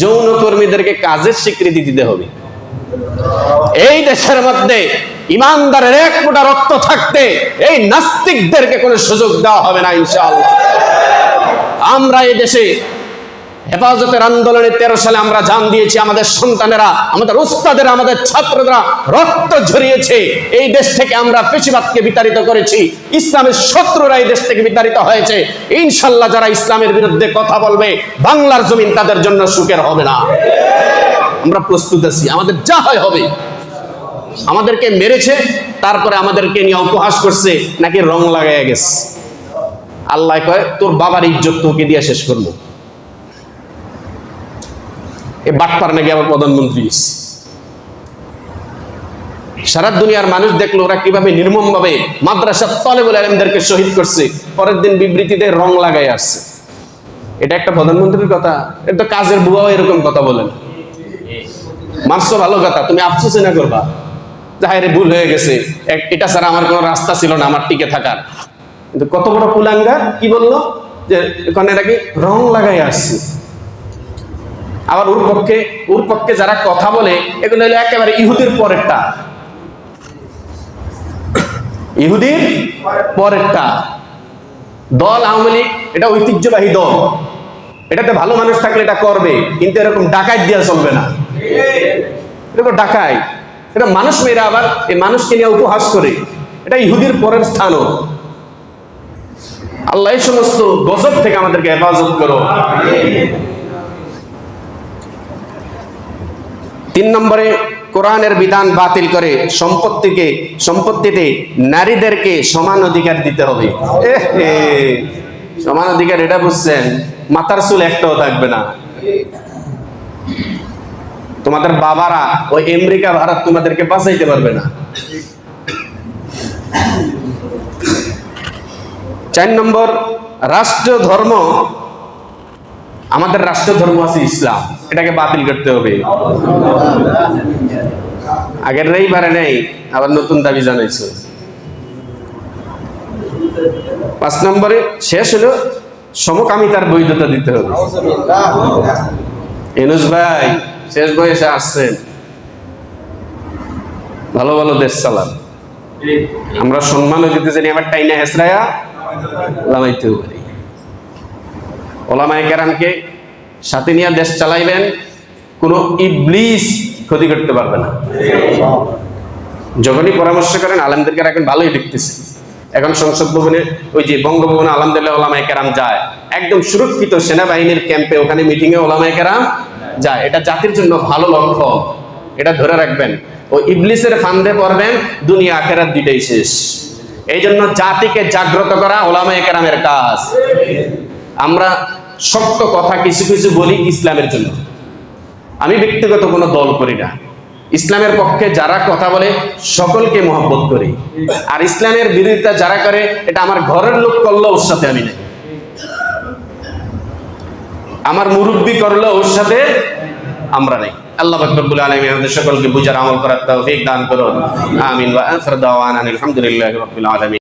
যৌন কর্মীদেরকে কাজের স্বীকৃতি দিতে হবে। এই দেশের মধ্যে ইমানদারের এক মোটা রক্ত থাকতে এই নাস্তিকদেরকে কোনো সুযোগ দেওয়া হবে না, ইনশাআল্লাহ। আমরা এই দেশে হেফাজতের আন্দোলনে তেরো সালে আমরা জান দিয়েছি, আমাদের সন্তানেরা, আমাদের উস্তাদের, আমাদের ছাত্ররা রক্ত ঝরিয়েছে। এই দেশ থেকে আমরা পেশিবাদকে বিতাড়িত করেছি, ইসলামের শত্রুরা এই দেশ থেকে বিতাড়িত হয়েছে। ইনশাল্লাহ যারা ইসলামের বিরুদ্ধে কথা বলবে, বাংলার জমিন তাদের জন্য সুখের হবে না। আমরা প্রস্তুত আছি, আমাদের যা হয় হবে। আমাদেরকে মেরেছে, তারপরে আমাদেরকে নিয়ে উপহাস করছে, নাকি রং লাগাইয়া গেছে। আল্লাহ কয়, তোর বাবার ইজ্জত তোকে দিয়ে শেষ করব। এ বাটপার নাকি আবার প্রধানমন্ত্রী। সারা দুনিয়ার মানুষ দেখল ওরা কীভাবে নির্মম ভাবে মাদ্রাসা তলে বলে আলেমদেরকে শহীদ করছে, পরের দিন বিবৃতিতে রং লাগাই আসছে। এটা একটা প্রধানমন্ত্রীর কথা, এটা তো কাজের বুয়াও এরকম কথা বলেন। মানছো ভালো কথা, তুমি আফসোসে না করবা। যাহারে ভুল হয়ে গেছে এটা ছাড়া আমার কোনো রাস্তা ছিল না, আমার টিকে থাকার। কিন্তু কত বড় কুলাঙ্গা কি বলল? যে ওখানে নাকি রং লাগাই আসছে। আবার ওর পক্ষে ওর পক্ষে যারা কথা বলে, এগুলো হলো একেবারে ইহুদির পরেরটা। ইহুদির পরেরটা। দল আওয়ামী লীগ, এটা ঐতিহ্যবাহী দল। এটাতে ভালো মানুষ থাকলে এটা করবে, কিন্তু এরকম ডাকাত দেওয়া চলবে না। এরকম ডাকাই এটা মানুষ মেয়েরা আবার এই মানুষকে নিয়ে উপহাস করে। এটা ইহুদির পরের স্থানও। আল্লাহ এই সমস্ত গজব থেকে আমাদেরকে হেফাজত করো। তিন নম্বরে কোরআনের বিধান বাতিল করে সম্পত্তিকে, সম্পত্তিতে নারীদেরকে সমান অধিকার দিতে হবে। সমান অধিকার, এটা বুঝছেন? মাথার চুল একটাও থাকবে না। তোমাদের বাবারা ওই আমেরিকা, ভারত তোমাদেরকে বাঁচাইতে পারবে না। চার নম্বর রাষ্ট্র ধর্ম আমাদের রাষ্ট্র ধর্ম আছে ইসলাম, এটাকে বাতিল করতে হবে। আগের রবিবারে নেই, আবার নতুন দাবি জানাইছে। পাঁচ নম্বরে, শেষ হলো, সমকামিতার বৈধতা দিতে হবে। এনুস ভাই, শেষ বয়সে আসছেন। ভালো ভালো দেশ চালান। আমরা সম্মানও দিতে জানি, আবার টাইনা হেসরায়া লামাইতেও পারি। ওলামায় কেরামকে সাথে নিয়ে দেশ চালাইবেন, কোনো ইবলিস ক্ষতি করতে পারবে না। যখনই পরামর্শ করেন, আলমদেরকে এখন ভালোই দেখতেছি। এখন সংসদ ভবনে, ওই যে বঙ্গভবনে আলহামদুলিল্লাহ ওলামায় কেরাম যায়। একদম সুরক্ষিত সেনাবাহিনীর ক্যাম্পে, ওখানে মিটিংয়ে ওলামায় কেরাম যায়। এটা জাতির জন্য ভালো লক্ষ্য এটা ধরে রাখবেন। ও ইবলিসের ফান্দে পড়বেন, দুনিয়া আখেরাত দুইটাই শেষ। এই জন্য জাতিকে জাগ্রত করা ওলামায় কেরামের কাজ। আমরা শক্ত কথা কিছু কিছু বলি ইসলামের জন্য। আমি ব্যক্তিগত কোনো দল করি না। ইসলামের পক্ষে যারা কথা বলে, সকলকে মহব্বত করি। আর ইসলামের বিরোধিতা যারা করে, এটা আমার ঘরের লোক করল ওর সাথে আমি নেই। আমার মুরব্বী করল ওর সাথে আমরা নেই। আল্লাহ রব্বুল আলামিন আমাদের সকলকে বুঝার আমল করার তৌফিক দান করুন। আমিন আলহামদুলিল্লাহি আলামিন।